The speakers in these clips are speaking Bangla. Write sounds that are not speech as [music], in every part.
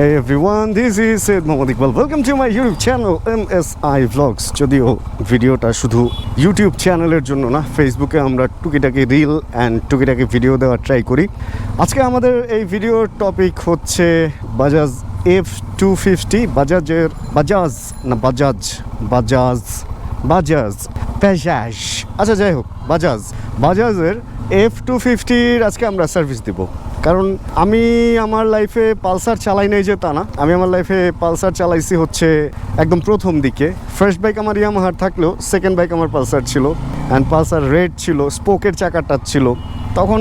Hey everyone, this is Said Mohammad Iqbal. Welcome to my YouTube channel MSI Vlogs. যদিও ভিডিওটা শুধু ইউটিউব চ্যানেলের জন্য না ফেসবুকে আমরা টুকিটাকি রিল অ্যান্ড টুকিটাকি ভিডিও দেওয়ার ট্রাই করি আজকে আমাদের এই ভিডিওর টপিক হচ্ছে বাজাজ এফ টু ফিফটি বাজাজের বাজাজ না বাজাজ বাজাজ বাজাজ বাজাজ আচ্ছা যাই হোক বাজাজ বাজাজের এফ টু ফিফটির আজকে আমরা সার্ভিস দিব। কারণ আমি আমার লাইফে পালসার চালাই নাই যে তা না। আমি আমার লাইফে পালসার চালাইছি হচ্ছে একদম প্রথম দিকে। ফার্স্ট বাইক আমার ইয়ামাহার থাকলেও সেকেন্ড বাইক আমার পালসার ছিল। অ্যান্ড পালসার রেড ছিল স্পোকের চাকাটা ছিল। তখন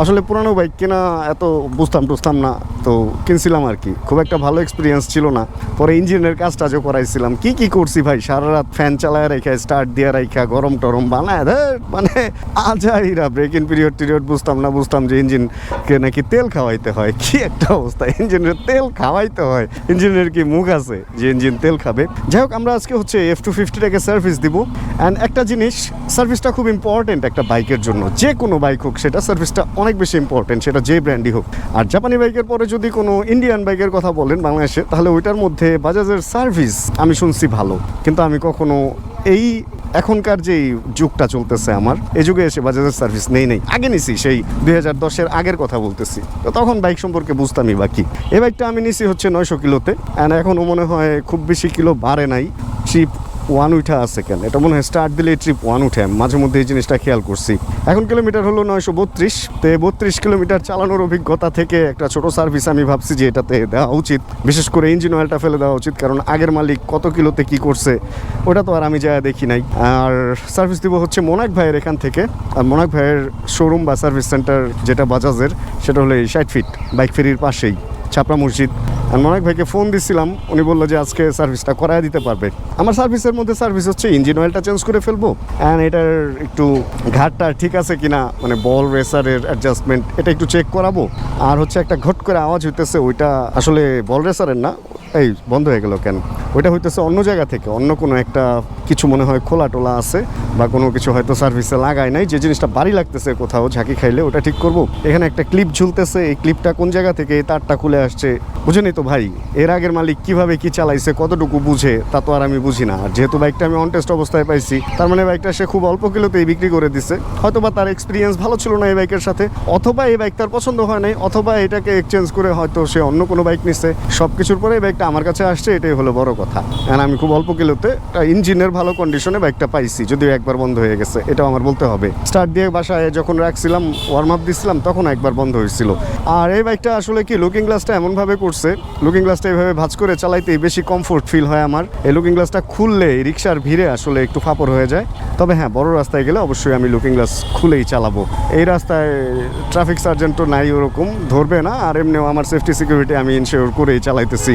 আসলে পুরানো বাইক কেনা এত বুঝতাম টুঝতাম না তো কিনছিলাম আর কি। খুব একটা ভালো এক্সপিরিয়েন্স ছিল না। পরে ইঞ্জিনের কাজ টাজও করাইছিলাম। কি কি করছি ভাই? সারা রাত ফ্যান চালায় রেখা স্টার্ট দিয়ে রেখা গরম টরম বানায় ধের, মানে আজাইরা ব্রেক ইন পিরিয়ড টিরিয়ড বুঝতাম না বুঝতাম যে ইঞ্জিনকে নাকি তেল খাওয়াইতে হয়। কি একটা অবস্থা ইঞ্জিনের তেল খাওয়াইতে হয়। ইঞ্জিনের কি মুখ আছে যে ইঞ্জিন তেল খাবে? যাই হোক আমরা আজকে হচ্ছে এফ টু ফিফটিটাকে সার্ভিস দিব। অ্যান্ড একটা জিনিস সার্ভিসটা খুব ইম্পর্টেন্ট একটা বাইকের জন্য। যে কোনো বাইক হোক সেটা সার্ভিসটা অনেক বেশি ইম্পর্টেন্ট সেটা যে ব্র্যান্ডই হোক। আর জাপানি বাইকের পরে যদি কোনো ইন্ডিয়ান বাইকের কথা বলেন বাংলাদেশে, তাহলে ওইটার মধ্যে বাজাজের সার্ভিস আমি শুনছি ভালো। কিন্তু আমি কখনো এই এখনকার যেই যুগটা চলতেছে আমার এই যুগে এসে বাজাজের সার্ভিস নেই নেই। আগে নিছি সেই দুই হাজার দশের আগের কথা বলতেছি। তো তখন বাইক সম্পর্কে বুঝতামই বাকি এই বাইকটা আমি নিছি হচ্ছে নয়শো কিলোতে অ্যান্ড এখনও মনে হয় খুব বেশি কিলো বাড়ে নাই। ট্রিপ ওয়ান উঠা আছে কেন? এটা মনে হয় স্টার্ট দিলে ট্রিপ ওয়ান উঠে। মাঝে মধ্যে এই জিনিসটা খেয়াল করছি। এখন কিলোমিটার হলো নয়শো বত্রিশ। তো বত্রিশ কিলোমিটার চালানোর অভিজ্ঞতা থেকে একটা ছোট সার্ভিস আমি ভাবছি যে এটাতে দেওয়া উচিত। বিশেষ করে ইঞ্জিন অয়েলটা ফেলে দেওয়া উচিত, কারণ আগের মালিক কত কিলোতে কি করছে, ওটা তো আর আমি যা দেখি নাই। আর সার্ভিস দিব হচ্ছে মোনাক ভাইয়ের এখান থেকে। আর মোনাক ভাইয়ের শোরুম বা সার্ভিস সেন্টার যেটা বাজাজের সেটা হলো এই ষাট ফিট বাইক ফেরির পাশেই। ছাপড়া মসজিদ। আমি অনেক ভাইকে ফোন দিছিলাম, উনি বলল যে আজকে সার্ভিসটা করায় দিতে পারবে। আমার সার্ভিসের মধ্যে সার্ভিস হচ্ছে ইঞ্জিন অয়েলটা চেঞ্জ করে ফেলব। অ্যান্ড এটার একটু ঘাটটা ঠিক আছে কিনা মানে বল রেসারের অ্যাডজাস্টমেন্ট এটা একটু চেক করাবো। আর হচ্ছে একটা ঘট করে আওয়াজ হইতেছে, ওইটা আসলে বল রেসারের না এই বন্ধ হয়ে গেল কেন? ওইটা হইতেছে অন্য জায়গা থেকে, অন্য কোনো একটা কিছু মনে হয় খোলা টোলা আছে বা কোনো কিছু হয়তো সার্ভিসে লাগায় নাই, যে জিনিসটা বাড়ি লাগতেছে কোথাও, ঝাঁকি খাইলে ওটা ঠিক করব? এখানে একটা ক্লিপ ঝুলতেছে, এই ক্লিপটা কোন জায়গা থেকে? এই তারটা খুলে আসছে। বুঝেনি তো ভাই, এর আগের মালিক কীভাবে কি চালাইছে, কতটুকু বুঝে, তা তো আর আমি বুঝি না। আর যেহেতু বাইকটা আমি অনটেস্ট অবস্থায় পাইছি, তার মানে বাইকটা সে খুব অল্প কিলোতেই বিক্রি করে দিছে। হয়তো বা তার এক্সপিরিয়েন্স ভালো ছিল না এই বাইকের সাথে, অথবা এই বাইক তার পছন্দ হয় নাই, অথবা এটাকে এক্সচেঞ্জ করে হয়তো সে অন্য কোনো বাইক নিছে। সব কিছুর পরে এই বাইকটা আমার কাছে আসছে, এটাই হলো বড় কথা। আর আমি খুব অল্প কিলোতে ইঞ্জিনের ভালো কন্ডিশনে বাইকটা পাইছি, যদিও একবার বন্ধ হয়ে গেছে, এটাও আমার বলতে হবে। স্টার্ট দিয়ে বাসায় যখন রাখছিলাম ওয়ার্ম আপ দিছিলাম, তখন একবার বন্ধ হয়েছিল। আর এই বাইকটা আসলে কি লুকিং গ্লাসটা এমনভাবে করছে লুকিং গ্লাসটা এইভাবে ভাঁজ করে চালাইতেই বেশি কমফোর্ট ফিল হয় আমার। এই লুকিং গ্লাসটা খুললে রিক্সার ভিড়ে আসলে একটু ফাপড় হয়ে যায়। তবে হ্যাঁ বড় রাস্তায় গেলে অবশ্যই আমি লুকিং গ্লাস খুলেই চালাবো। এই রাস্তায় ট্রাফিক সার্জেন্টও নাই ওরকম, ধরবে না, আর এমনিও আমার সেফটি সিকিউরিটি আমি ইনশিওর করেই চালাইতেছি।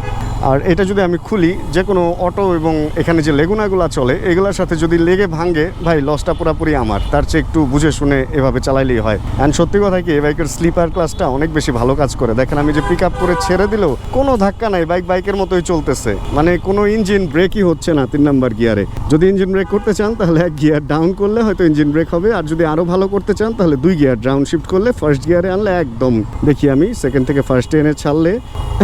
আর এটা যদি আমি খুলি যে কোনো অটো এবং এখানে যে লেগুনাগুলো চলে, এগুলোর সাথে যদি লেগে ভাঙে, ভাই লসটা পুরোপুরি আমার। তার চেয়ে একটু বুঝে শুনে এভাবে চালাইলেই হয়। অ্যান্ড সত্যি কথা কি, এই বাইকের স্লিপার ক্লাসটা অনেক বেশি ভালো কাজ করে। দেখেন, আমি যে পিক আপ করে ছেড়ে দিলেও কোনো ধাক্কা নাই, বাইক বাইকের মতোই চলতেছে। মানে কোনো ইঞ্জিন ব্রেকই হচ্ছে না তিন নাম্বার গিয়ারে যদি ইঞ্জিন ব্রেক করতে চান, তাহলে এক গিয়ার ডাউন করলে হয়তো ইঞ্জিন ব্রেক হবে। আর যদি আরও ভালো করতে চান, তাহলে দুই গিয়ার ডাউন শিফট করলে ফার্স্ট গিয়ারে আনলে একদম। দেখি আমি সেকেন্ড থেকে ফার্স্ট এনে ছাড়লে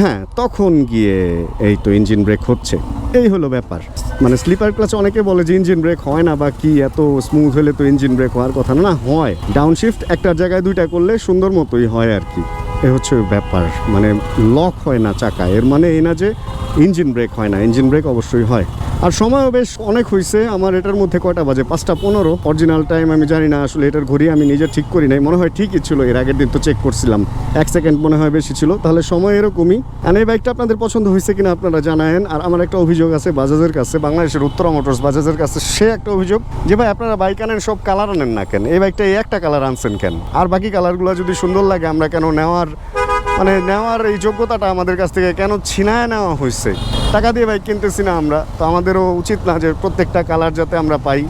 হ্যাঁ তখন গিয়ে এই তো ইঞ্জিন ব্রেক হচ্ছে। এই হলো ব্যাপার। মানে স্লিপার ক্লাসে অনেকে বলে যে ইঞ্জিন ব্রেক হয় না বা কি এত স্মুথ হলে তো ইঞ্জিন ব্রেক হওয়ার কথা না হয়। ডাউন শিফট একটা জায়গায় দুইটা করলে সুন্দর মতোই হয় আর কি। এ হচ্ছে ব্যাপার। মানে লক হয় না চাকা। এর মানে এই না যে ইঞ্জিন ব্রেক হয় না। ইঞ্জিন ব্রেক অবশ্যই হয়। আর সময়ও বেশ অনেক হয়েছে আমার এটার মধ্যে কয়টা বাজে? পাঁচটা পনেরো। অরিজিনাল টাইম আমি জানি না। আসলে এটার ঘড়ি আমি নিজে ঠিক করি নাই। মনে হয় ঠিকই ছিল। এর আগের দিন তো চেক করছিলাম। এক সেকেন্ড মনে হয় বেশি ছিল। তাহলে সময় এরকমই। আর এই বাইকটা আপনাদের পছন্দ হয়েছে কিনা আপনারা জানায়েন। আর আমার একটা অভিযোগ আছে বাজাজের কাছে। বাংলাদেশের উত্তরা মোটরস বাজাজের কাছে সে একটা অভিযোগ যে, ভাই, আপনারা বাইক আনেন সব কালার আনেন না কেন? এই বাইকটা এই একটা কালার আনছেন কেন? আর বাকি কালারগুলো যদি সুন্দর লাগে, আমরা কেন নেওয়ার মানে নেওয়ার এই যোগ্যতাটা আমাদের কাছ থেকে কেন ছিনায় নেওয়া হয়েছে? টাকা দিয়ে বাইক কিনতেছি না আমরা। তো আমাদেরও উচিত না যে, প্রত্যেকটা কালার যাতে আমরা পাই।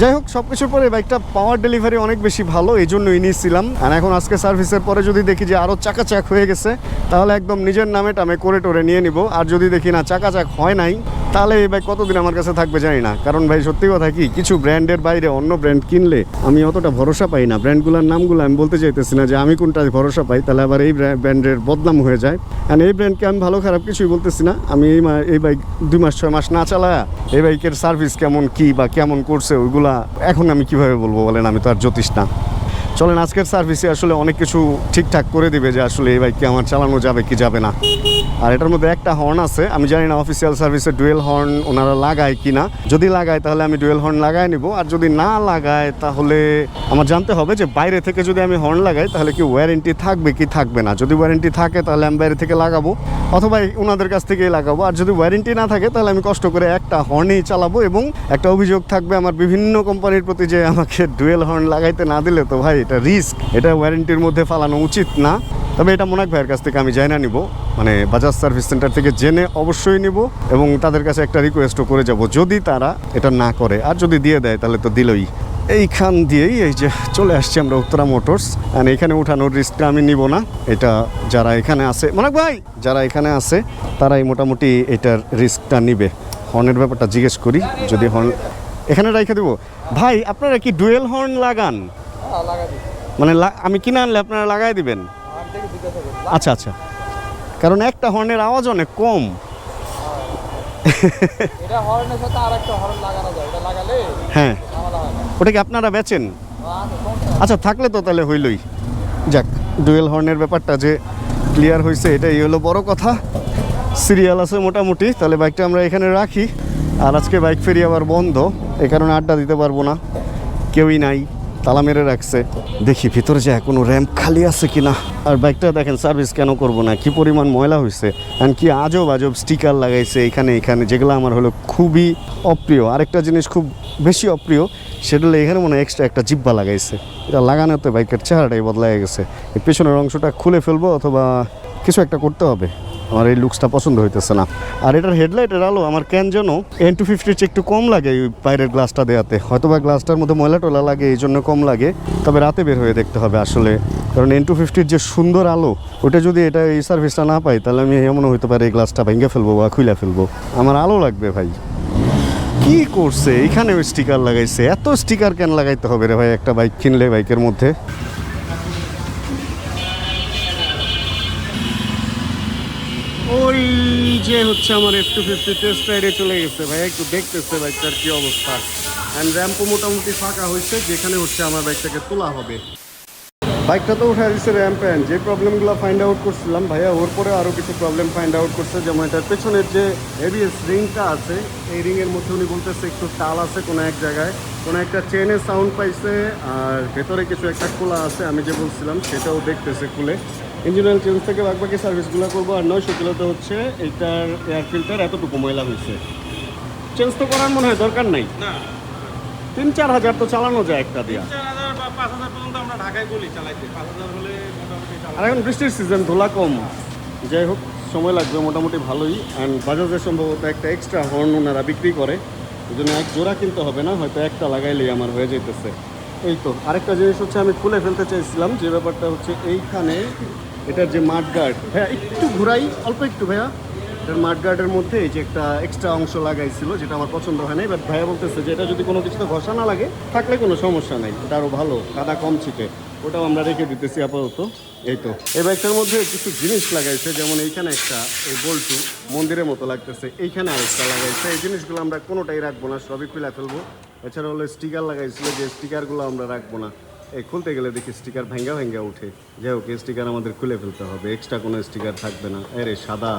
যাই হোক সব কিছুর পরে বাইকটা পাওয়ার ডেলিভারি অনেক বেশি ভালো এই জন্যই নিয়েছিলাম। আর এখন আজকে সার্ভিসের পরে যদি দেখি যে আরও চাকাচাক হয়ে গেছে, তাহলে একদম নিজের নামে টামে করে টোরে নিয়ে নিব। আর যদি দেখি না, চাকাচাক হয় নাই তাহলে এই বাইক কতদিন আমার কাছে থাকবে জানি না। কারণ ভাই সত্যি কথা কি, কিছু ব্র্যান্ডের বাইরে অন্য ব্র্যান্ড কিনলে আমি অতটা ভরসা পাই না। ব্র্যান্ডগুলোর নামগুলো আমি বলতে চাইতেছি না যে আমি কোনটা ভরসা পাই, তাহলে আবার এই ব্র্যান্ডের বদনাম হয়ে যায়। অ্যান্ড এই ব্র্যান্ডকে আমি ভালো খারাপ কিছুই বলতেছি না। আমি এই এই বাইক দুই মাস, ছয় মাস না চালায়া এই বাইকের সার্ভিস কেমন, কি বা কেমন করছে, ওইগুলা এখন আমি কীভাবে বলব বলেন? আমি তো আর জ্যোতিষ না। চলেন, আজকের সার্ভিসে আসলে অনেক কিছু ঠিকঠাক করে দিবে যে আসলে এই বাইককে আমার চালানো যাবে কি যাবে না। আর এটার মধ্যে একটা হর্ন আছে, আমি জানি না অফিসিয়াল সার্ভিসে ডুয়েল হর্ন ওনারা লাগায় কি না যদি লাগায় তাহলে আমি ডুয়েল হর্ন লাগাই নিব, আর যদি না লাগায় তাহলে আমার জানতে হবে যে বাইরে থেকে যদি আমি হর্ন লাগাই তাহলে কি ওয়ারেন্টি থাকবে কি থাকবে না। যদি ওয়ারেন্টি থাকে তাহলে আমি বাইরে থেকে লাগাবো, অথবা ওনাদের কাছ থেকেই লাগাবো। আর যদি ওয়ারেন্টি না থাকে তাহলে আমি কষ্ট করে একটা হর্নই চালাবো এবং একটা অভিযোগ থাকবে আমার বিভিন্ন কোম্পানির প্রতি যে আমাকে ডুয়েল হর্ন লাগাইতে না দিলে তো ভাই এটা রিস্ক এটা ওয়ারেন্টির মধ্যে ফালানো উচিত না। তবে এটা মোনাক ভাইয়ের কাছ থেকে আমি জানা নিব। মানে বাজাজ সার্ভিস সেন্টার থেকে জেনে অবশ্যই নিব এবং তাদের কাছে একটা রিকোয়েস্টও করে যাব। যদি তারা এটা না করে, আর যদি দিয়ে দেয়, তাহলে তো দিলই। এইখান দিয়েই এই যে চলে আসছি আমরা উত্তরা মোটরস। অ্যান্ড এখানে উঠানোর রিস্কটা আমি নিব না। এটা যারা এখানে আছে মোনাক ভাই! যারা এখানে আছে, তারাই মোটামুটি এটার রিস্কটা নিবে। হর্নের ব্যাপারটা জিজ্ঞেস করি, যদি হর্ন এখানে রাইখে দেবো। ভাই, আপনারা কি ডুয়েল হর্ন লাগান? মানে আমি কিনে আনলে আপনারা লাগাই দিবেন? আচ্ছা আচ্ছা। কারণ একটা হর্নের আওয়াজ অনেক কম। এটা হর্নের সাথে আর হর্ন লাগানো যায়। এটা লাগালে হ্যাঁ। ওটা কি আপনারা বেচেন? আচ্ছা, থাকলে তো তাহলে হইলই। যাক ডুয়েল হর্নের ব্যাপারটা যে ক্লিয়ার হয়েছে এটাই হলো বড় কথা। সিরিয়াল আছে মোটামুটি তাহলে বাইকটা আমরা এখানে রাখি। আর আজকে বাইক ফেরি আবার বন্ধ এই কারণে আড্ডা দিতে পারব না। কেউই নাই। তালা মেরে রাখছে। দেখি ভিতরে যে কোনো র্যাম্প খালি আছে কিনা। আর বাইকটা দেখেন সার্ভিস কেন করব না? কি পরিমাণ ময়লা হয়েছে অ্যান্ড কি আজব আজব স্টিকার লাগাইছে এখানে এখানে, যেগুলো আমার হলো খুবই অপ্রিয়। আরেকটা জিনিস খুব বেশি অপ্রিয়, সেটা হলো এখানে মনে হয় এক্সট্রা একটা জিব্বা লাগাইছে। এটা লাগানোতে বাইকের চেহারাটাই বদলাই গেছে। পেছনের অংশটা খুলে ফেলব অথবা কিছু একটা করতে হবে। আমার এই লুকসটা পছন্দ হইতেছে না। আর এটার হেডলাইটের আলো আমার কেন যেন এন টু ফিফটির চেয়ে একটু কম লাগে ওই বাইরের গ্লাসটা দেওয়াতে হয়তো বা গ্লাসটার মধ্যে ময়লা টলা লাগে, এই জন্য কম লাগে। তবে রাতে বের হয়ে দেখতে হবে আসলে। কারণ এন টু ফিফটির যে সুন্দর আলো, ওটা যদি এটা এই সার্ভিসটা না পাই, তাহলে আমি এমন হইতে পারে এই গ্লাসটা ভেঙে ফেলব বা খুলে ফেলব। আমার আলো লাগবে ভাই। কি করছে? এখানেও স্টিকার লাগাইছে। এত স্টিকার কেন লাগাইতে হবে রে ভাই? একটা বাইক কিনলে বাইকের মধ্যে। যে হচ্ছে আমার এফ টু ফিফটি টেস্ট রাইডে চলে গেছে ভাই, একটু দেখতেছে বাইকটার কি অবস্থা। অ্যান্ড র্যাম্পও মোটামুটি ফাঁকা হয়েছে, যেখানে হচ্ছে আমার বাইকটাকে তোলা হবে। বাইকটা তো উঠে দিচ্ছে র্যাম্প অ্যান্ড যে প্রবলেমগুলো ফাইন্ড আউট করছিলাম ভাইয়া, ওর পরে আরও কিছু প্রবলেম ফাইন্ড আউট করছে। যেমন এটার পেছনের যে এবিএস রিংটা আছে, এই রিংয়ের মধ্যে উনি বলতেছে একটু টাল আছে কোনো এক জায়গায়। কোনো একটা চেনের সাউন্ড পাইছে, আর ভেতরে কিছু একটা খোলা আছে, আমি যে বলছিলাম, সেটাও দেখতেছে খুলে। ইঞ্জিন অয়েল চেঞ্জ থেকে বাকি সার্ভিসগুলো করব আর নয়শো কিলোতে হচ্ছে এইটার এয়ার ফিল্টার এতটুকু ময়লা হয়েছে। চেঞ্জ তো করার মনে হয় দরকার নাই। তিন চার হাজার তো চালানো যায় একটা দিয়া। আর এখন বৃষ্টির সিজন ধুলা কম। যাই হোক সময় লাগবে মোটামুটি ভালোই। অ্যান্ড বাজাজের সম্ভবত একটা এক্সট্রা হর্ন ওনারা বিক্রি করে। ওই জন্য এক জোড়া কিনতে হবে না হয়তো একটা লাগাইলেই আমার হয়ে যেতেছে এই তো আরেকটা জিনিস হচ্ছে আমি খুলে ফেলতে চাইছিলাম যে ব্যাপারটা হচ্ছে এইখানে এটার যে মাঠ গার্ড ভাইয়া, একটু ঘুরাই, অল্প একটু ভাইয়া। এটার মাঠ গার্ডের মধ্যে যে একটা এক্সট্রা অংশ লাগাইছিল, যেটা আমার পছন্দ হয় নাই বাট ভাইয়া বলতেছে যে এটা যদি কোনো কিছুতে ঘষা না লাগে, থাকলে কোনো সমস্যা নাই, এটা আরও ভালো, কাদা কম ছিটে। ওটাও আমরা রেখে দিতেছি আপাতত, এই তো। এই বাইকটার মধ্যে কিছু জিনিস লাগাইছে, যেমন এইখানে একটা এই বল্টু মন্দিরের মতো লাগতেছে, এইখানে আরেকটা লাগাইছে। এই জিনিসগুলো আমরা কোনোটাই রাখব না, সবই খুলে ফেলব। এছাড়া হলো স্টিকার লাগাইছিল, যে স্টিকারগুলো আমরা রাখব না। এই খুলতে গেলে দেখি স্টিকার ভেঙ্গা ভেঙ্গা উঠে যাই হোক স্টিকার আমাদের খুলে ফেলতে হবে। এক্সট্রা কোনো স্টিকার থাকবে না। আরে, সাদা।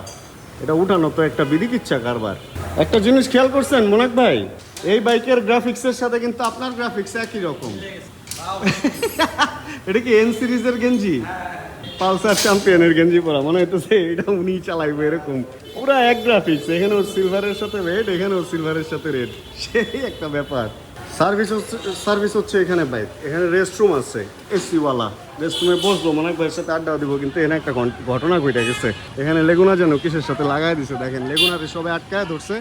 এটা উঠানো তো একটা বিদিক ইচ্ছা কারবার। একটা জিনিস খেয়াল করছেন, মোনাক ভাই? এই বাইকের গ্রাফিক্সের সাথে কিন্তু আপনার গ্রাফিক্স একই রকম। [laughs] এটা কি এন সিরিজের গেঞ্জি? পালসার চ্যাম্পিয়নের গেঞ্জি পরা। মনে হইতেছে এটা উনি চালাইবে এরকম। পুরা এক গ্রাফিক্স এখানেও সিলভারের সাথে রেড এখানেও সিলভারের সাথে রেড সেই একটা ব্যাপার। সার্ভিস হচ্ছে সার্ভিস হচ্ছে এখানে বাইক এখানে রেস্টরুম আছে, এসিওয়ালা। রেস্টরুমে বসবো, মনে হয় সাথে আড্ডা দিব, কিন্তু এখানে একটা ঘটনা ঘটে গেছে। এখানে লেগুনা যেন কিসের সাথে লাগাই দিছে, দেখেন, লেগুনাতে সবাই আটকায় ধরছে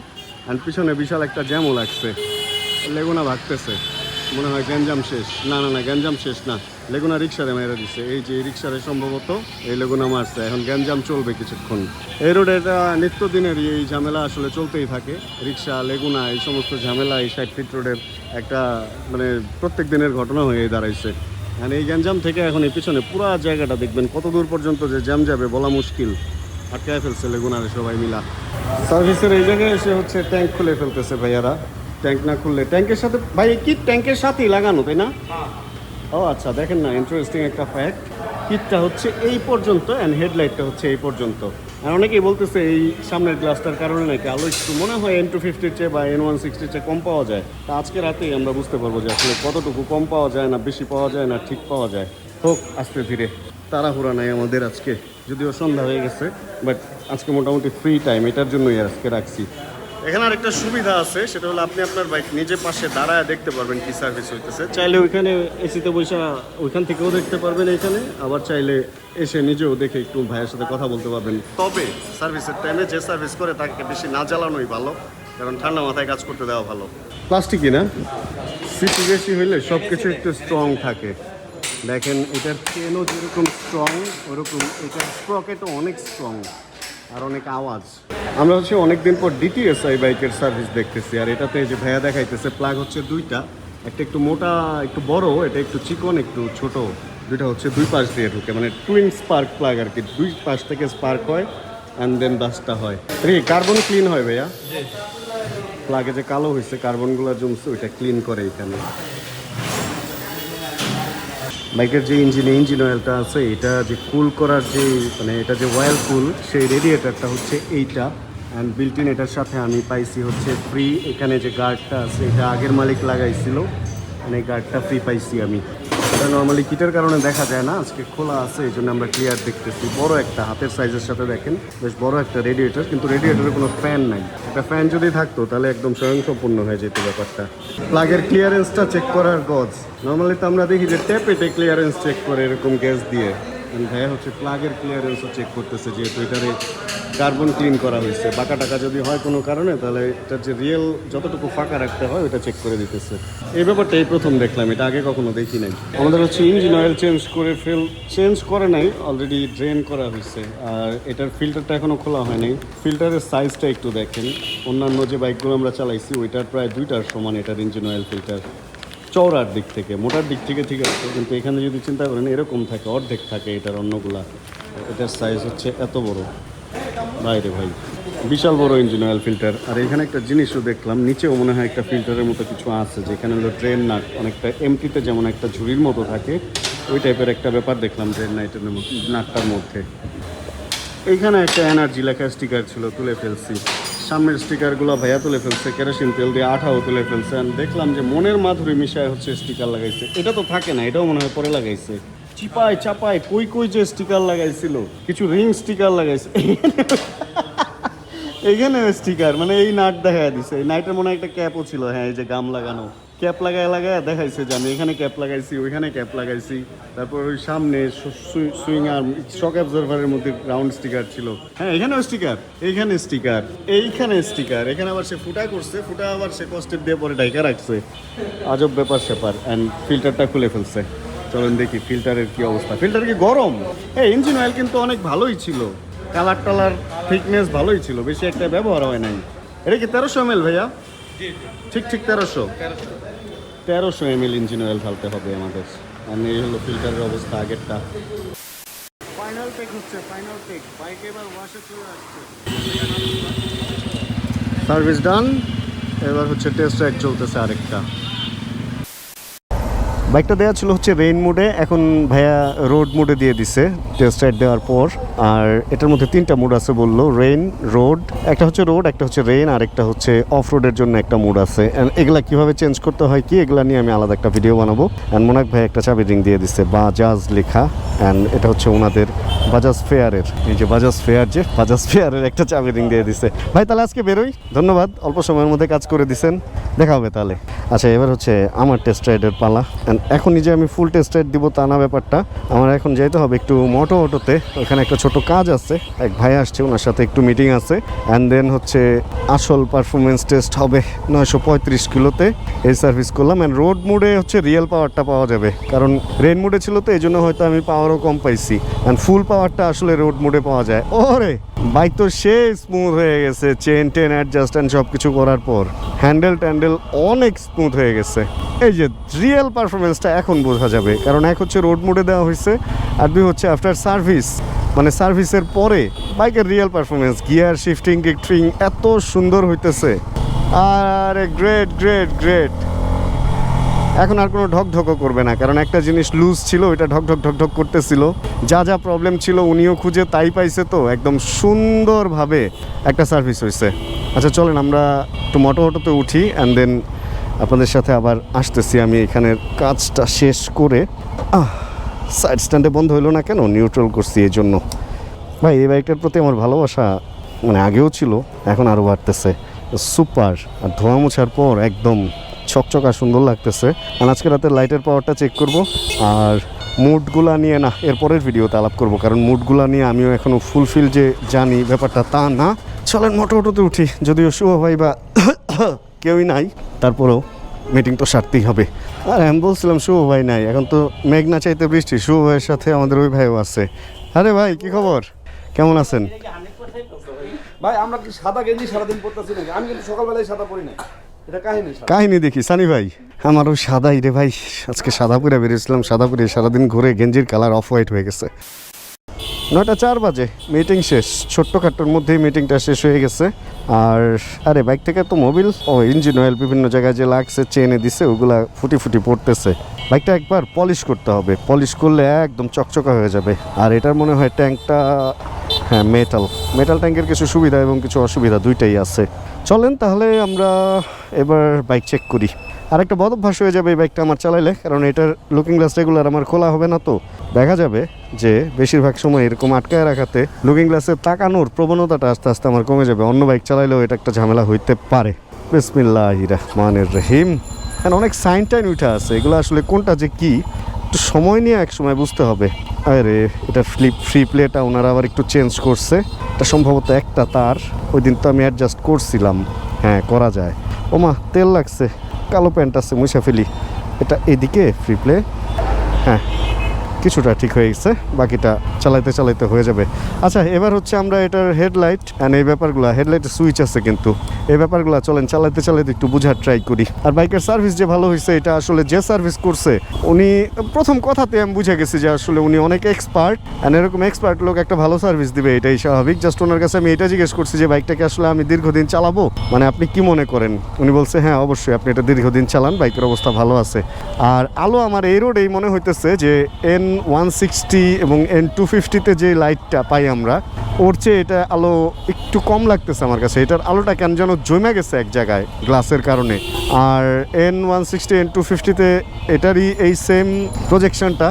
আর পিছনে বিশাল একটা জ্যামও লাগছে। লেগুনা ভাগতেছে। মনে হয় গ্যাঞ্জাম শেষ। না না না, গ্যাঞ্জাম শেষ না। লেগুনা রিক্সারে মেরে দিচ্ছে এই যে রিক্সারে সম্ভবত এই লেগুনা মারছে। এখন গ্যাঞ্জাম চলবে কিছুক্ষণ। এই রোডে এটা নিত্যদিনের এই ঝামেলা আসলে চলতেই থাকে। রিক্সা লেগুনা, এই সমস্ত ঝামেলা এই ষাট ফিট রোডের একটা মানে প্রত্যেক দিনের ঘটনা হয়ে দাঁড়াইছে। আর এই গ্যাঞ্জাম থেকে এখন এই পিছনে পুরো জায়গাটা দেখবেন। কত দূর পর্যন্ত যে জ্যাম যাবে বলা মুশকিল। আটকায় ফেলছে লেগুনারে সবাই মিলা। সার্ভিসের এই জায়গায় এসে হচ্ছে ট্যাঙ্ক খুলে ফেলতেছে ভাইয়ারা। ট্যাঙ্ক না খুললে ট্যাঙ্কের সাথে ভাই, কি ট্যাঙ্কের সাথেই লাগানো, তাই না? ও আচ্ছা দেখেন না ইন্টারেস্টিং একটা ফ্যাক্ট কিটটা হচ্ছে এই পর্যন্ত অ্যান্ড হেডলাইটটা হচ্ছে এই পর্যন্ত। আর অনেকেই বলতেছে এই সামনের গ্লাসটার কারণে নাকি আলো একটু মনে হয় এন টু ফিফটির চেয়ে বা এন ওয়ান সিক্সটির চেয়ে কম পাওয়া যায়। তা আজকে রাতেই আমরা বুঝতে পারব যে আসলে কতটুকু কম পাওয়া যায় না বেশি পাওয়া যায় না ঠিক পাওয়া যায়। হোক, আস্তে ধীরে। তাড়াহুড়া নাই আমাদের আজকে। যদিও সন্ধ্যা হয়ে গেছে বাট আজকে মোটামুটি ফ্রি টাইম এটার জন্যই আজকে রাখছি। এখানে আরেকটা সুবিধা আছে সেটা হলো আপনি আপনার বাইক নিজে পাশে দাঁড়ায় দেখতে পারবেন কি সার্ভিস হইতেছে। চাইলে ওইখানে এসিতে বসে ওইখান থেকেও দেখতে পারবেন এখানে আবার চাইলে এসে নিজেও দেখে একটু ভাইয়ের সাথে কথা বলতে পারবেন। তবে সার্ভিসের টাইমে যে সার্ভিস করে তাকে বেশি না জ্বালানোই ভালো কারণ ঠান্ডা মাথায় কাজ করতে দেওয়া ভালো। প্লাস্টিকই না সিটি বেশি হইলে সব কিছু একটু স্ট্রং থাকে। দেখেন এটার চেনও যেরকম স্ট্রং ওরকম এটার স্প্রকেটও অনেক স্ট্রং আর অনেক আওয়াজ। আমরা হচ্ছে অনেকদিন পর ডিটিএসআই বাইকের সার্ভিস দেখতেছি আর এটাতে যে ভাইয়া দেখাইতেছে প্লাগ হচ্ছে দুইটা। একটা একটু মোটা একটু বড় এটা একটু চিকন একটু ছোট। দুইটা হচ্ছে দুই পাশ দিয়ে ঢুকে মানে টুইন স্পার্ক প্লাগ আর কি। দুই পাশ থেকে স্পার্ক হয় অ্যান্ড দেন বাসটা হয়। রে কার্বন ক্লিন হয় ভাইয়া? প্লাগে যে কালো হয়েছে কার্বনগুলো জমছে ওইটা ক্লিন করে এখানে। বাইকের যে ইঞ্জিনে ইঞ্জিন অয়েলটা আছে, এটা যে কুল করার যে মানে এটা যে ওয়েল কুল সেই রেডিয়েটারটা হচ্ছে এইটা। অ্যান্ড বিল্টিন এটার সাথে আমি পাইছি হচ্ছে ফ্রি এখানে যে গার্ডটা আছে, এটা আগের মালিক লাগাইছিল। মানে গার্ডটা ফ্রি পাইছি আমি। এটা নর্মালি কিটের কারণে দেখা যায় না, আজকে খোলা আছে, এই জন্য আমরা ক্লিয়ার দেখতেছি। বড় একটা হাতের সাইজের সাথে দেখেন, বেশ বড় একটা রেডিয়েটর কিন্তু রেডিয়েটারে কোনো ফ্যান নাই। একটা ফ্যান যদি থাকতো, তাহলে একদম স্বয়ংসম্পূর্ণ হয়ে যেত ব্যাপারটা। প্লাগের ক্লিয়ারেন্সটা চেক করার গজ নর্মালি তো আমরা দেখি যে ট্যাপেটে ক্লিয়ারেন্স চেক করে এরকম গ্যাস দিয়ে। ভাইয়া হচ্ছে প্লাগের ক্লিয়ারেন্সও চেক করতেছে, যেহেতু এটারে কার্বন ক্লিন করা হয়েছে। বাঁকা টাকা যদি হয় কোনো কারণে, তাহলে এটার যে রিয়েল যতটুকু ফাঁকা রাখতে হয় ওটা চেক করে দিতেছে। এই ব্যাপারটা এই প্রথম দেখলাম, এটা আগে কখনো দেখি নাই। আমাদের হচ্ছে ইঞ্জিন অয়েল চেঞ্জ করে ফেল চেঞ্জ করে নাই অলরেডি ড্রেন করা হয়েছে। আর এটার ফিল্টারটা এখনও খোলা হয়নি। ফিল্টারের সাইজটা একটু দেখেন। অন্যান্য যে বাইকগুলো আমরা চালাইছি, ওইটার প্রায় দুইটার সমান এটার ইঞ্জিন অয়েল ফিল্টার চওড়ার দিক থেকে, মোটার দিক থেকে ঠিক আছে, কিন্তু এখানে যদি চিন্তা করেন, এরকম থাকে, অর্ধেক থাকে এটার অন্যগুলা। এটার সাইজ হচ্ছে এত বড়। বাইরে ভাই, বিশাল বড় ইঞ্জিন অয়েল ফিল্টার আর এখানে একটা জিনিসও দেখলাম, নিচেও মনে হয় একটা ফিল্টারের মতো কিছু আছে, যেখানে হলো ট্রেন নাট অনেকটা এমটিতে যেমন একটা ঝুড়ির মতো থাকে, ওই টাইপের একটা ব্যাপার দেখলাম ট্রেন নাইটের নাকটার মধ্যে এইখানে একটা এনার্জি লেখা স্টিকার ছিল, তুলে ফেলছি। সামনের স্টিকারগুলো ভাইয়া তুলে ফেলছে, কেরোসিন তেল দিয়ে আঠাও তুলে ফেলছে। আর দেখলাম যে মনের মাধুরী মিশায় হচ্ছে স্টিকার লাগাইছে। এটা তো থাকে না, এটাও মনে হয় পরে লাগাইছে। চিপায় চাপায় কই কই যে স্টিকার লাগাইছিল, কিছু রিং স্টিকার লাগাইছে। [laughs] এইখানে স্টিকার মানে এই নাট দেখা দিছে। এই নাইটের মনে হয় একটা ক্যাপও ছিল হ্যাঁ এই যে গাম লাগানো। ক্যাপ লাগায় লাগায় দেখাইছে যে আমি এখানে ক্যাপ লাগাইছি ওইখানে ক্যাপ লাগাইছি। তারপর ওই সামনে সুইং আর শক অ্যাবজর্ভারের মধ্যে রাউন্ড স্টিকার ছিল। হ্যাঁ এখানেও স্টিকার এইখানে স্টিকার এইখানে স্টিকার এখানে আবার সে ফুটা করছে ফুটা আবার সে কষ্টের দিয়ে পরে ডাইকা রাখছে। আজব ব্যাপার স্যাপার অ্যান্ড ফিল্টারটা খুলে ফেলছে। চলেন দেখি ফিল্টারের কি অবস্থা। ফিল্টার কি গরম? হ্যাঁ ইঞ্জিন অয়েল কিন্তু অনেক ভালোই ছিল। কালার টালার থিকনেস ভালোই ছিল বেশি একটা ব্যবহার হয় নাই। এটা কি তেরোশো এম এল ভাইয়া ঠিক ঠিক তেরোশো। তেরোশো। এম এল ইঞ্জিন অয়েল ঢালতে হবে আমাদের। আর এই হলো ফিল্টারের অবস্থা আগেরটা। ফাইনাল টেক হচ্ছে ফাইনাল টেক বাইক এবার ওয়াশে চলে আসছে। সার্ভিস ডান এবার হচ্ছে টেস্ট রাইড চলতেছে আরেকটা। বাইকটা দেওয়া ছিল হচ্ছে রেইন মোডে এখন ভাইয়া রোড মোডে দিয়ে দিছে টেস্ট রাইড দেওয়ার পর। আর এটার মধ্যে তিনটা মোড আছে বলল রেইন রোড একটা হচ্ছে রোড একটা হচ্ছে রেইন আর একটা হচ্ছে অফ রোডের জন্য একটা মোড আছে। এগুলা কীভাবে চেঞ্জ করতে হয় কি, এগুলা নিয়ে আমি আলাদা একটা ভিডিও বানাবো। অ্যান্ড মোনাক ভাই একটা চাবি রিং দিয়ে দিচ্ছে বাজাজ লেখা। অ্যান্ড এটা হচ্ছে ওনাদের বাজাজ ফেয়ারের এই যে বাজাজ ফেয়ার যে বাজাজ ফেয়ারের একটা চাবি রিং দিয়ে দিছে। ভাই, তাহলে আজকে বেরোই। ধন্যবাদ, অল্প সময়ের মধ্যে কাজ করে দিছেন। দেখা হবে তাহলে। আচ্ছা এবার হচ্ছে আমার টেস্ট রাইডের পালা। অ্যান্ড এখনই যে আমি ফুল টেস্ট রাইড দিব তা না ব্যাপারটা, আমার এখন যেতে হবে একটু মোটো অটোতে ওখানে একটা ছোট কাজ আছে, এক ভাই আসছে, ওনার সাথে একটু মিটিং আছে। অ্যান্ড দেন হচ্ছে আসল পারফরমেন্স টেস্ট হবে নয়শো পঁয়ত্রিশ কিলোতে। এই সার্ভিস করলাম। অ্যান্ড রোড মুডে হচ্ছে রিয়েল পাওয়ারটা পাওয়া যাবে। কারণ রেন মুডে ছিল তো, এই জন্য হয়তো আমি পাওয়ারও কম পাইছি। অ্যান্ড ফুল পাওয়ারটা আসলে রোড মোডে পাওয়া যায়। ওরে! বাইক তো সে স্মুথ হয়ে গেছে। চেন টেন অ্যাডজাস্ট অ্যান্ড সব কিছু করার পর হ্যান্ডেল ট্যান্ডেল অনেক স্মুথ হয়ে গেছে। এই যে রিয়েল পারফরমেন্সটা এখন বোঝা যাবে। কারণ এক হচ্ছে রোড মোডে দেওয়া হয়েছে আর দুই হচ্ছে আফটার সার্ভিস মানে সার্ভিসের পরে বাইকের রিয়েল পারফরমেন্স গিয়ার শিফটিং ডিকট্রিং এত সুন্দর হইতেছে। আরে গ্রেট গ্রেট গ্রেট এখন আর কোনো ঢক ঢকও করবে না, কারণ একটা জিনিস লুজ ছিল, ওইটা ঢক ঢক ঢক ঢক করতেছিল। যা যা প্রবলেম ছিল উনিও খুঁজে তাই পাইছে তো, একদম সুন্দরভাবে একটা সার্ভিস হয়েছে আচ্ছা চলেন আমরা একটু মোটো অটোতে উঠি অ্যান্ড দেন আপনাদের সাথে আবার আসতেছি আমি এখানের কাজটা শেষ করে। আহ সাইড স্ট্যান্ডে বন্ধ হইল না কেন? নিউট্রাল করছি এই জন্য ভাই, এই বাইকটার প্রতি আমার ভালোবাসা মানে আগেও ছিল, এখন আরও বাড়তেছে। সুপার আর ধোয়া মোছার পর একদম ছকচকা সুন্দর লাগতেছে। আর আজকে রাতের লাইটের পাওয়ারটা চেক করব। আর মুডগুলা নিয়ে না এরপরের ভিডিওতে আলাপ করব। কারণ মুডগুলা নিয়ে আমিও এখনও ফুলফিল যে জানি ব্যাপারটা তা না। চলেন মোটো অটোতে উঠি। যদিও শুভ ভাই বা [coughs] কেউই নাই, তারপরেও মিটিং তো সারতেই হবে। আর আমি বলছিলাম, শুভ ভাই নাই। এখন তো মেঘ না চাইতে বৃষ্টি। শুভ ভাইয়ের সাথে আমাদের ওই ভাইও আছে। আরে ভাই, কি খবর? কেমন আছেন? ভাই, আমরা কি সাদা গেঞ্জি সারাদিন পরতেছি নাকি? আমি কিন্তু সকালবেলায় সাদা পরি কাহিনী দেখি সানি ভাই। আমারও সাদাই রে ভাই। আজকে সাদা পুরে বেরিয়েছিলাম সাদা পুরে সারাদিন ঘুরে গেঞ্জির কালার অফ হোয়াইট হয়ে গেছে। নয়টা চার বাজে মিটিং শেষ। ছোট্টখাট্টোর মধ্যেই মিটিংটা শেষ হয়ে গেছে। আর আরে বাইক থেকে তো মোবিল ও ইঞ্জিন অয়েল বিভিন্ন জায়গায় যে লাগছে চেনে দিছে ওগুলা ফুটি ফুটি পড়তেছে। বাইকটা একবার পলিশ করতে হবে। পলিশ করলে একদম চকচকা হয়ে যাবে। আর এটার মনে হয় ট্যাঙ্কটা হ্যাঁ মেটাল মেটাল ট্যাঙ্কের কিছু সুবিধা এবং কিছু অসুবিধা দুইটাই আছে। চলেন তাহলে আমরা এবার বাইক চেক করি। আর একটা বদ অভ্যাস হয়ে যাবে এই বাইকটা আমার চালাইলে, কারণ এটার লুকিং গ্লাস রেগুলার আমার খোলা হবে না তো। দেখা যাবে যে বেশিরভাগ সময় এরকম আটকায় রাখাতে লুকিং গ্লাসে তাকানোর প্রবণতাটা আস্তে আস্তে আমার কমে যাবে। অন্য বাইক চালাইলেও এটা একটা ঝামেলা হইতে পারে। বিসমিল্লাহ রহমানের রহিম। অনেক সাইন টাইন উঠে আছে। এগুলো আসলে কোনটা যে কি একটু সময় নিয়ে এক সময় বুঝতে হবে। আরে, এটা ফ্লিপ ফ্রি প্লেটা ওনারা আবার একটু চেঞ্জ করছে। এটা সম্ভবত একটা তার ওই দিন তো আমি অ্যাডজাস্ট করছিলাম। হ্যাঁ করা যায়। ও মা তেল লাগছে। কালো প্যান্ট আছে, মুছা ফেলি। এটা এদিকে ফ্রি প্লে হ্যাঁ। কিছুটা ঠিক হয়ে গেছে, বাকিটা চালাইতে চালাইতে হয়ে যাবে। আচ্ছা এবার হচ্ছে আমরা এটার হেডলাইট অ্যান্ড এই ব্যাপারগুলো, হেডলাইটের সুইচ আছে কিন্তু। এই ব্যাপারগুলো চলেন, চালাইতে চালাইতে একটু বোঝার ট্রাই করি। আর বাইকের সার্ভিস যে ভালো হয়েছে এটা আসলে যে সার্ভিস করছে, উনি, প্রথম কথাতে আমি বুঝে গেছি যে আসলে উনি অনেক এক্সপার্ট অ্যান্ড এরকম এক্সপার্ট লোক একটা ভালো সার্ভিস দিবে, এটাই স্বাভাবিক। জাস্ট ওনার কাছে আমি এটা জিজ্ঞেস করছি যে, বাইকটাকে আসলে আমি দীর্ঘদিন চালাবো? মানে আপনি কি মনে করেন? উনি বলছে হ্যাঁ অবশ্যই, আপনি এটা দীর্ঘদিন চালান, বাইকের অবস্থা ভালো আছে। আর আলো আমার এই রোডেই মনে হইতেছে যে এন ওয়ান সিক্সটি এবং এন টু ফিফটিতে যে লাইটটা পাই আমরা, ওর চেয়ে এটা আলো একটু কম লাগতেছে আমার কাছে। এটার আলোটা কেন যেন জমে গেছে এক জায়গায় গ্লাসের কারণে। আর N one sixty N two ফিফটিতে এটারই এই সেম প্রজেকশনটা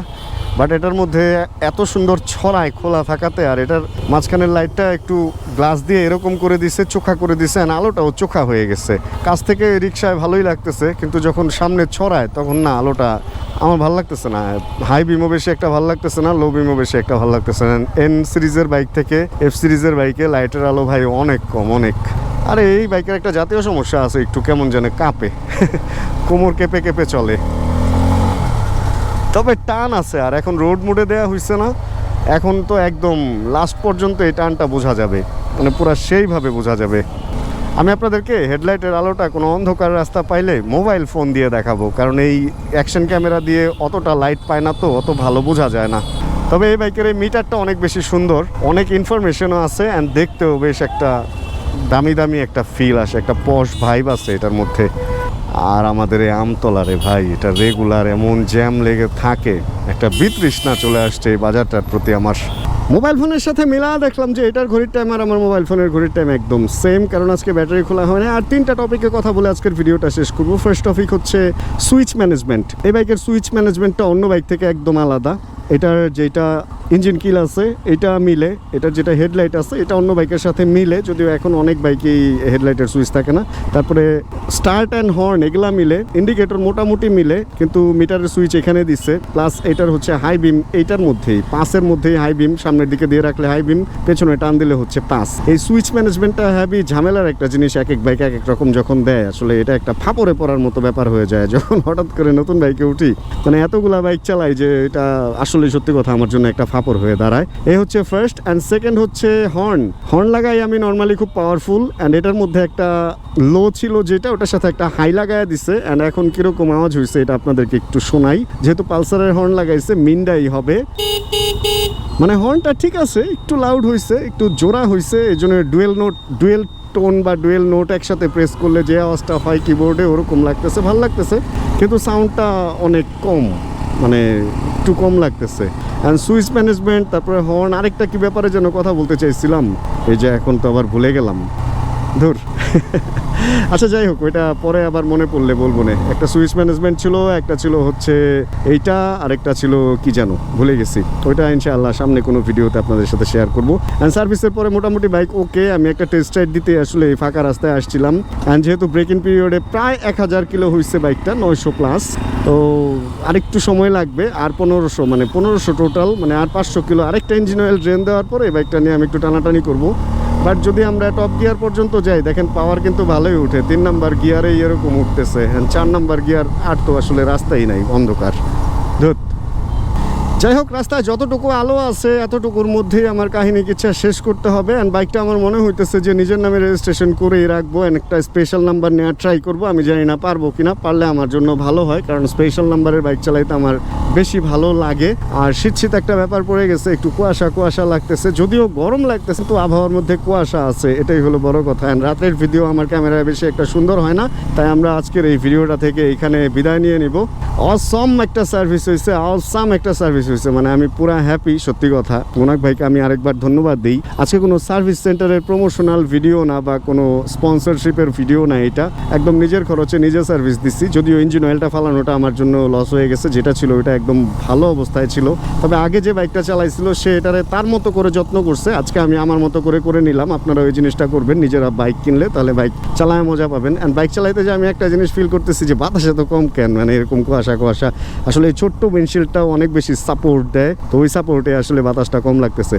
বাট এটার মধ্যে এত সুন্দর ছড়ায় খোলা থাকাতে আর এটার মাঝখানের লাইটটা একটু গ্লাস দিয়ে এরকম করে দিছে, চোখা করে দিছে আর আলোটাও চোখা হয়ে গেছে। কাছ থেকে রিক্সায় ভালোই লাগতেছে, কিন্তু যখন সামনে ছড়ায়, তখন না, আলোটা আমার ভালো লাগতেছে না। হাই বিমো বেশি একটা ভালো লাগতেছে না লো বিমো বেশি একটা ভালো লাগতেছে না। এন সিরিজের বাইক থেকে এফ সিরিজের বাইকে লাইটের আলো ভাই অনেক কম, অনেক। আরে, এই বাইকের একটা জাতীয় সমস্যা আছে, একটু কেমন যেন কাঁপে। [laughs] কোমর কেঁপে কেঁপে চলে। তবে টান আছে আর এখন রোড মোডে দেওয়া হয়েছে না। এখন তো একদম লাস্ট পর্যন্ত এই টানটা বোঝা যাবে। মানে পুরো সেইভাবে বোঝা যাবে। আমি আপনাদেরকে হেডলাইটের আলোটা কোনো অন্ধকার রাস্তা পাইলে মোবাইল ফোন দিয়ে দেখাবো। কারণ এই অ্যাকশন ক্যামেরা দিয়ে অতটা লাইট পায় না তো, অত ভালো বোঝা যায় না। তবে এই বাইকের এই মিটারটা অনেক বেশি সুন্দর। অনেক ইনফরমেশনও আছে অ্যান্ড দেখতেও বেশ একটা দামি দামি একটা ফিল আসে, একটা পশ ভাইব আছে এটার মধ্যে। আর আমাদের এই আমতলারে ভাই, এটা রেগুলার এমন জ্যাম লেগে থাকে, একটা বিতৃষ্ণা চলে আসছে এই বাজারটার প্রতি আমার। মোবাইল ফোনের সাথে মিলা দেখলাম যে এটার ঘড়ির টাইম আর আমার মোবাইল ফোনের ঘড়ির টাইম একদম সেম কারণ আজকে ব্যাটারি খোলা হয় না। আর তিনটা টপিকে কথা বলে আজকের ভিডিওটা শেষ করব। ফার্স্ট টপিক হচ্ছে সুইচ ম্যানেজমেন্ট এই বাইকের সুইচ ম্যানেজমেন্টটা অন্য বাইক থেকে একদম আলাদা। এটার যেটা ইঞ্জিন কিল আছে, এটা মিলে। এটার যেটা হেডলাইট আছে, এটা অন্য বাইকের সাথে মিলে। যদিও এখন অনেক বাইকেই হেডলাইটের সুইচ থাকে না। তারপরে স্টার্ট অ্যান্ড হর্ন এগুলা মিলে। ইন্ডিকেটর মোটামুটি মিলে, কিন্তু মিটারের সুইচ এখানে দিচ্ছে প্লাস এটার হচ্ছে হাই বিম এইটার মধ্যেই, পাঁচের মধ্যেই হাই বিম সামনের দিকে দিয়ে রাখলে হাই বিম, পেছনে টান দিলে হচ্ছে পাঁচ। এই সুইচ ম্যানেজমেন্টটা হ্যাভি ঝামেলার একটা জিনিস এক এক বাইক এক এক রকম যখন দেয়, আসলে এটা একটা ফাপড়ে পড়ার মতো ব্যাপার হয়ে যায়। যখন হঠাৎ করে নতুন বাইকে উঠি মানে এতগুলা বাইক চালাই যে এটা আসলে সত্যি কথা আমার জন্য একটা ফাপড় হয়ে দাঁড়ায়। এই হচ্ছে ফার্স্ট অ্যান্ড সেকেন্ড হচ্ছে হর্ন হর্ন লাগাই আমি নর্মালি খুব পাওয়ারফুল অ্যান্ড এটার মধ্যে একটা লো ছিল যেটা, ওটার সাথে একটা হাই লাগায় দিছে। অ্যান্ড এখন কীরকম আওয়াজ হয়েছে এটা আপনাদেরকে একটু শোনাই। যেহেতু পালসারের হর্ন লাগাইছে, মিন্ডাই হবে। মানে হর্নটা ঠিক আছে, একটু লাউড হয়েছে একটু জোড়া হয়েছে এই জন্য ডুয়েল নোট ডুয়েল টোন বা ডুয়েল নোট একসাথে প্রেস করলে যে আওয়াজটা হয় কিবোর্ডে ওরকম লাগতেছে, ভালো লাগতেছে, কিন্তু সাউন্ডটা অনেক কম মানে একটু কম লাগতেছে। অ্যান্ড সুইচ ম্যানেজমেন্ট তারপরে হর্ন আরেকটা কি ব্যাপারে যেন কথা বলতে চাইছিলাম, এই যে এখন তো আবার ভুলে গেলাম। ধুর। আচ্ছা যাই হোক, ওইটা পরে আবার মনে পড়লে বলব না। একটা সুইচ ম্যানেজমেন্ট ছিল, একটা ছিল হচ্ছে এইটা, আরেকটা ছিল কি জানো ভুলে গেছি। ওইটা ইনশাআল্লাহ সামনে কোনো ভিডিওতে আপনাদের সাথে শেয়ার করব। অ্যান্ড সার্ভিসের পরে মোটামুটি বাইক ওকে আমি একটা টেস্ট রাইড দিতে আসলে এই ফাঁকা রাস্তায় আসছিলাম। অ্যান্ড যেহেতু ব্রেকিং পিরিয়ডে প্রায় এক হাজার কিলো হয়েছে বাইকটা নয়শো প্লাস তো আরেকটু সময় লাগবে। আর পনেরোশো মানে পনেরোশো টোটাল মানে আর পাঁচশো কিলো, আরেকটা ইঞ্জিন অয়েল ড্রেন দেওয়ার পরে বাইকটা নিয়ে আমি একটু টানাটানি করব। বাট যদি আমরা টপ গিয়ার পর্যন্ত যাই, দেখেন পাওয়ার কিন্তু ভালোই উঠে। তিন নাম্বার গিয়ারে এরকম উঠতেছে। চার নাম্বার গিয়ার আর তো আসলে রাস্তাই নাই, অন্ধকার। ধুত। যাই হোক, রাস্তায় যতটুকু আলো আছে, এতটুকুর মধ্যেই আমার কাহিনী কিচ্ছা শেষ করতে হবে। অ্যান্ড বাইকটা আমার মনে হইতেছে যে, নিজের নামে রেজিস্ট্রেশন করেই রাখব অ্যান্ড একটা স্পেশাল নাম্বার নেওয়ার ট্রাই করব। আমি জানি না পারব কিনা, পারলে আমার জন্য ভালো হয়, কারণ স্পেশাল নাম্বারের বাইক চালাইতে আমার বেশি ভালো লাগে। আর শীত শীত একটা ব্যাপার পড়ে গেছে, একটু কুয়াশা কুয়াশা লাগতেছে। যদিও গরম লাগতেছে তো আবহাওয়ার মধ্যে কুয়াশা আছে, এটাই হলো বড় কথা। অ্যান্ড রাতের ভিডিও আমার ক্যামেরায় বেশি একটা সুন্দর হয় না, তাই আমরা আজকের এই ভিডিওটা থেকে এখানে বিদায় নিয়ে নিব। অসম একটা সার্ভিস হয়েছে অসাম একটা সার্ভিস হয়েছে মানে আমি পুরা হ্যাপি সত্যি কথা। মোনাক ভাইকে আমি আরেকবার ধন্যবাদ দিই। আজকে কোনো সার্ভিস সেন্টারের প্রমোশনাল ভিডিও না বা কোনো স্পন্সরশিপের ভিডিও না এটা। একদম নিজের খরচে নিজে সার্ভিস দিচ্ছি। যদিও ইঞ্জিন অয়েলটা ফালানোটা আমার জন্য লস হয়ে গেছে, যেটা ছিল ওটা একদম ভালো অবস্থায় ছিল। তবে আগে যে বাইকটা চালাইছিল, সে এটারে তার মতো করে যত্ন করছে। আজকে আমি আমার মতো করে করে নিলাম। আপনারা ওই জিনিসটা করবেন, নিজেরা বাইক কিনলে, তাহলে বাইক চালায় মজা পাবেন। অ্যান্ড বাইক চালাইতে যে আমি একটা জিনিস ফিল করতেছি যে, বাতাসে তো কম কেন? মানে এরকম কুয়াশা কুয়াশা। আসলে এই ছোট্ট উইন্ডশিল্ডটাও অনেক বেশি সাপোর্ট দেয় তো ওই সাপোর্টে আসলে বাতাসটা কম লাগতেছে।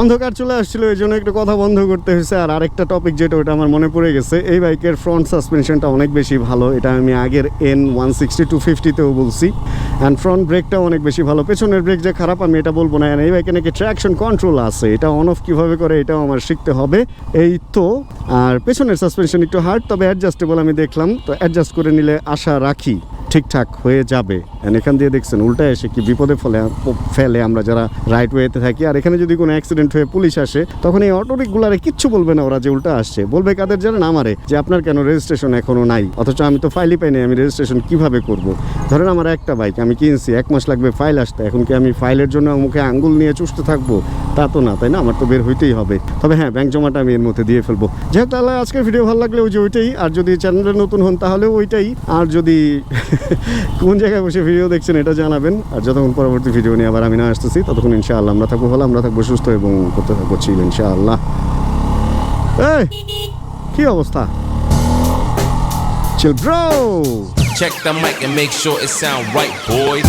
অন্ধকার চলে আসছিল, এই জন্য একটু কথা বন্ধ করতে হয়েছে। আর আরেকটা টপিক যেটা, ওটা আমার মনে পড়ে গেছে, এই বাইকের ফ্রন্ট সাসপেনশনটা অনেক বেশি ভালো। এটা আমি আগের এন ওয়ান সিক্সটি টু ফিফটিতেও বলছি। অ্যান্ড ফ্রন্ট ব্রেকটাও অনেক বেশি ভালো। পেছনের ব্রেক যে খারাপ, আমি এটা বলব না। এই বাইকে নাকি ট্র্যাকশন কন্ট্রোল আছে। এটা অন অফ কীভাবে করে, এটাও আমার শিখতে হবে। এই তো, আর পেছনের সাসপেনশন একটু হার্ড তবে অ্যাডজাস্টেবল আমি দেখলাম। তো অ্যাডজাস্ট করে নিলে আশা রাখি ঠিকঠাক হয়ে যাবে। এখান দিয়ে দেখছেন উল্টা এসে কি বিপদে ফলে, ফেলে আমরা যারা রাইট ওয়েতে থাকি। আর এখানে যদি কোনো অ্যাক্সিডেন্ট হয়ে পুলিশ আসে, তখন এই অটোরিকগুলারে কিচ্ছু বলবে না ওরা যে উল্টা আসছে। বলবে কাদের জানেন আমারে যে আপনার কেন রেজিস্ট্রেশন এখনও নাই? অথচ আমি তো ফাইলই পাইনি, আমি রেজিস্ট্রেশন কীভাবে করব? ধরেন আমার একটা বাইক আমি কিনছি, এক মাস লাগবে ফাইল আসতে, এখন কি আমি ফাইলের জন্য মুখে আঙ্গুল নিয়ে চুষতে থাকব? তা তো না, তাই না? আমার তো বের হইতেই হবে। তবে হ্যাঁ ব্যাংক জমাটা আমি এর মধ্যে দিয়ে ফেলব। যেহেতু তাহলে আজকের ভিডিও ভালো লাগলে ওই যে ওইটাই, আর যদি চ্যানেলে নতুন হন তাহলে ওইটাই। আর যদি [laughs] কোন জায়গায় বসে ভিডিও দেখছেন এটা জানাবেন। আর যতক্ষণ পরবর্তী ভিডিও নিয়ে আবার আমি না আসতেছি, ততক্ষণ ইনশাআল্লাহ আমরা থাকব, ভালো আমরা থাকব, সুস্থ এবং করতে থাকবো চিল ইনশাআল্লাহ এই কি অবস্থা chill bro Check the mic and make sure it sound right, boys.